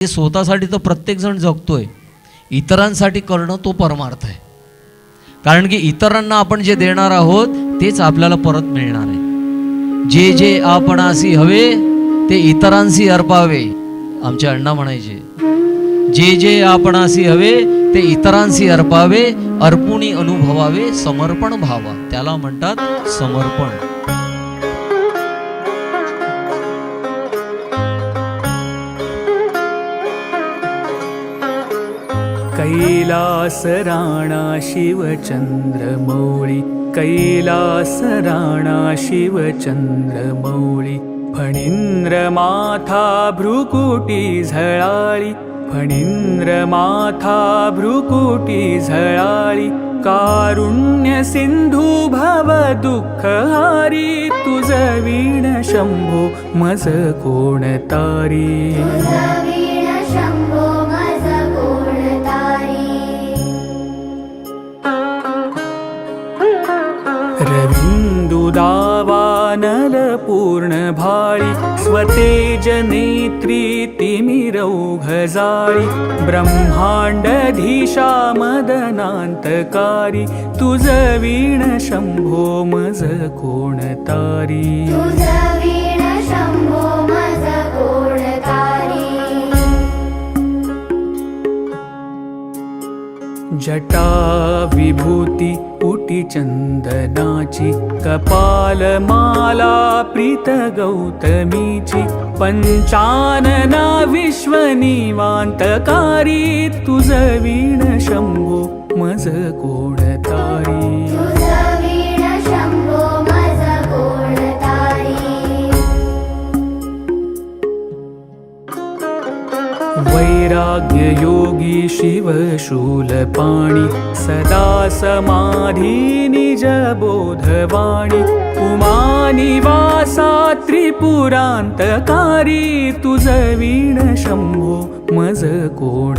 ते स्वतःसाठी तर प्रत्येकजण जगतोय. इतरांसाठी करणं तो परमार्थ आहे. कारण की इतरांना आपण जे देणार आहोत तेच आपल्याला परत मिळणार आहे. जे जे आपणासी हवे ते इतरांशी अर्पावे आमचे अण्णा म्हणायचे जे जे आपणासी हवे ते इतरांशी अर्पावे अर्पुणी अनुभवावे समर्पण भावा. त्याला म्हणतात समर्पण. कैलास राणा शिवचंद्रमौळी कैलास राणा शिवचंद्रमौळी फणींद्र माथा भ्रुकुटी झळाळी फणींद्र माथा भ्रुकुटी झळाळी कारुण्य सिंधू भव दुःख हारी तुझ वीण शंभो मज कोण भाळी जनेत्री नेत्री तिमिरौघजाळी ब्रह्माण्डधीशा मदनान्तकारी तुझ वीण शंभो मज कोण जटा विभूती उटी चंदनाची कपालमाला प्रीत गौतमीची पंचानना विश्वनिवांतकारी तुझ वीण शंभो मज कोण वैराग्य योगी शिव शूलपाणि सदा समाधी निज बोधवाणी। उमानिवासा त्रिपुरान्तकारी तुझ वीण शंभो मज कोण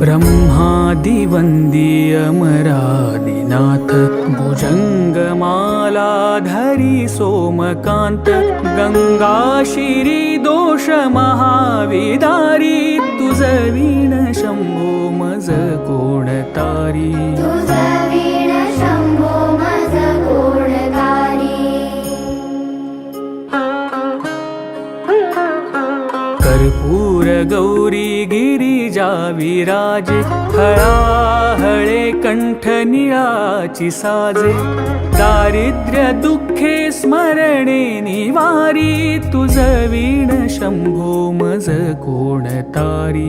ब्रह्मादिवन्दी अमरादिनाथ भुजङ्गमालाधरि सोमकान्त गङ्गाशिरि दोष महाविदारी तुझ वीण मज कोणतारी। विराजे हळाहळे कंठ निळाची साजे. दारिद्र्य दुःखे स्मरणे निवारी तुझ वीण शंभो मज कोण तारी.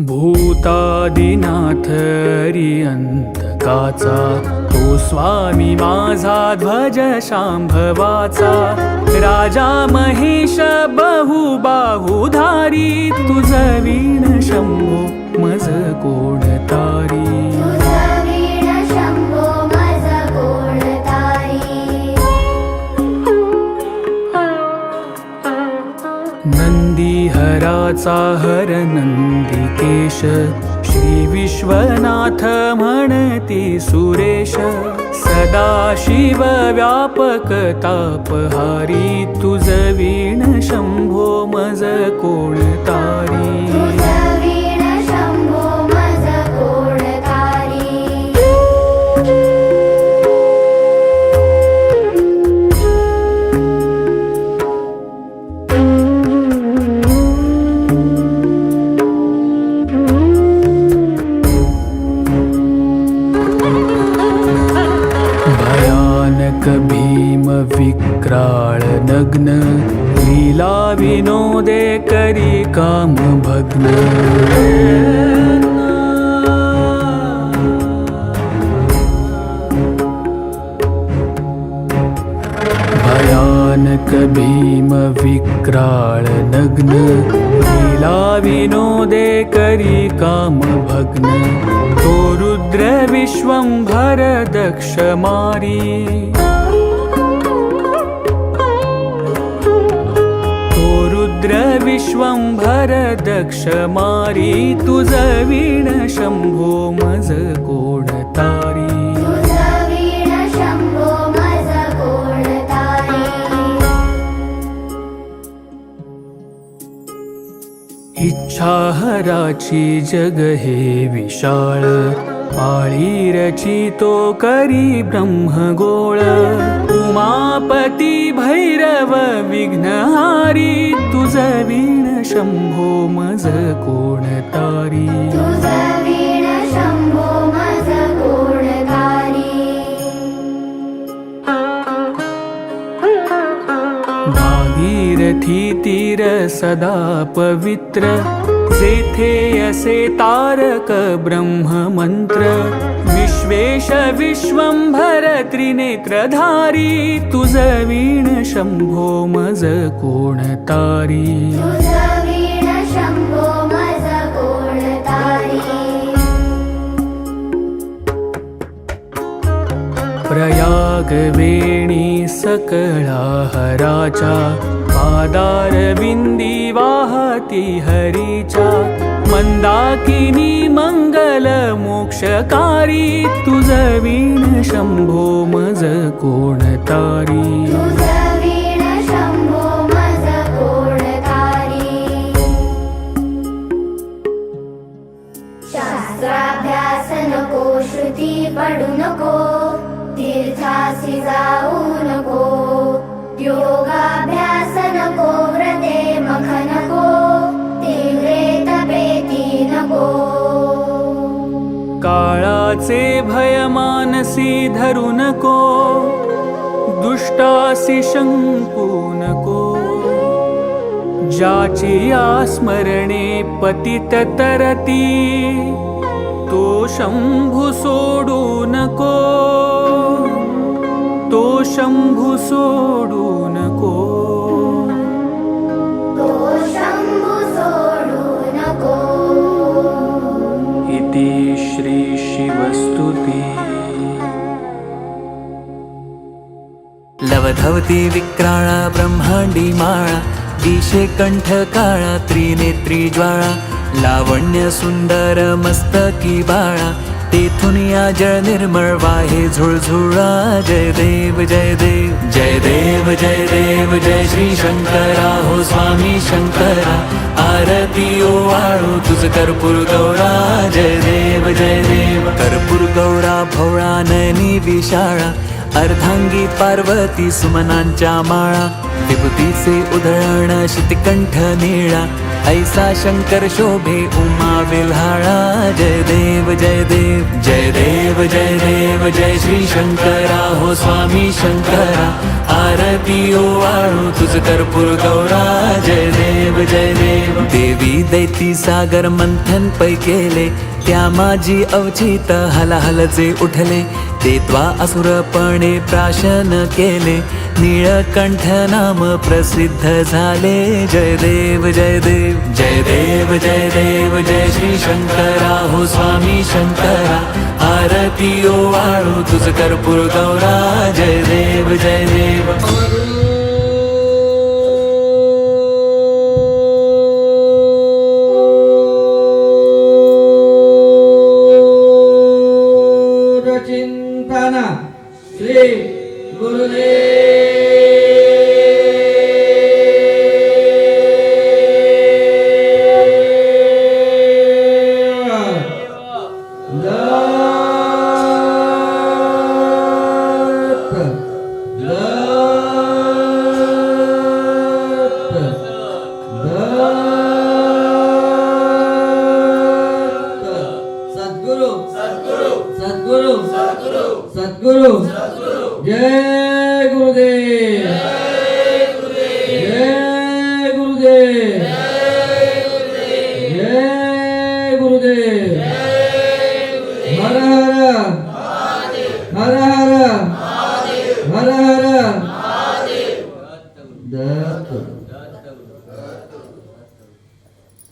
भूतादिनाथ अंतकाचा तो हो स्वामी माझा ध्वज शांभवाचा। राजा महेश बहुबाहुधारी तुझ वीण शंभो मज कोण हर नंदिकेश श्री विश्वनाथ म्हणती सुरेश सदाशिव व्यापक तापहारी तुझ वीण शंभो मज कोणता? भीम विक्राळ नग्न लीला विनोदे करी काम भग्न भीम विक्राळ नग्न लीला विनोदे करी काम भग्न। तो रुद्र विश्वंभर दक्ष मारी। तो रुद्र विश्वंभर दक्ष मारी तुझ वीण शंभो मज कोण छाहराची जग हे विशाळ. पाळी रचितो करी ब्रह्मगोळ. उमापती भैरव विघ्नहारी तुझ वीण शंभो मज कोण तारी. तुझ वीण शंभो भागीरथी तीर सदा पवित्र जेथे असे तारक ब्रह्ममंत्र विश्वेश विश्वंभर त्रिनेत्रधारी तुझ वीण शंभो मज कोणतारी प्रयाग वेणी सकळा हराच्या पादार विंदी वाहती हरीचा मंदाकिनी मंगल मोक्षकारी तुझ वीण शंभो मज कोण काळाचे भय मानसी धरू नको दुष्टासी शंकू नको. ज्याची आस्मरणे पतित तरती तो शंभू सोडू नको. तो शंभू सोडू नको. लवधवती विक्राळा ब्रह्मांडी माळा दिशे कंठ काळा त्रिनेत्री ज्वाळा लावण्य सुंदर मस्तकी बाळा तेथून या जळ निर्मळ वाहे झुळझुळा जय देव जय देव जय देव जय देव जय श्री शंकरा हो स्वामी शंकरा आरती ओ वाळू तुझ कर्पूर गौरा जय देव जय देव कर्पूर गौरा भोळा नयनी विशाळा अर्धांगी पार्वती सुमनांच्या माळा विभूतीचे उधळण शितकंठ निळा ऐसा शंकर शोभे उमा विल्हाळा जय देव जय देव जय देव जय देव जय श्री शंकरा हो स्वामी शंकरा आरती ओ वाळू तुझ कर्पूर गौरा जय देव जय देव देवी दैती सागर मंथन पै केले त्या माझी अवचित हलहलचे उठले. ते त्वा असुरपणे प्राशन केले. नीळकंठ नाम प्रसिद्ध झाले. जय देव जय देव जय देव जय देव जय श्री शंकरा. हो स्वामी शंकरा आरती ओ वाळू तुझ कर्पूर गौरा. जय देव जय देव.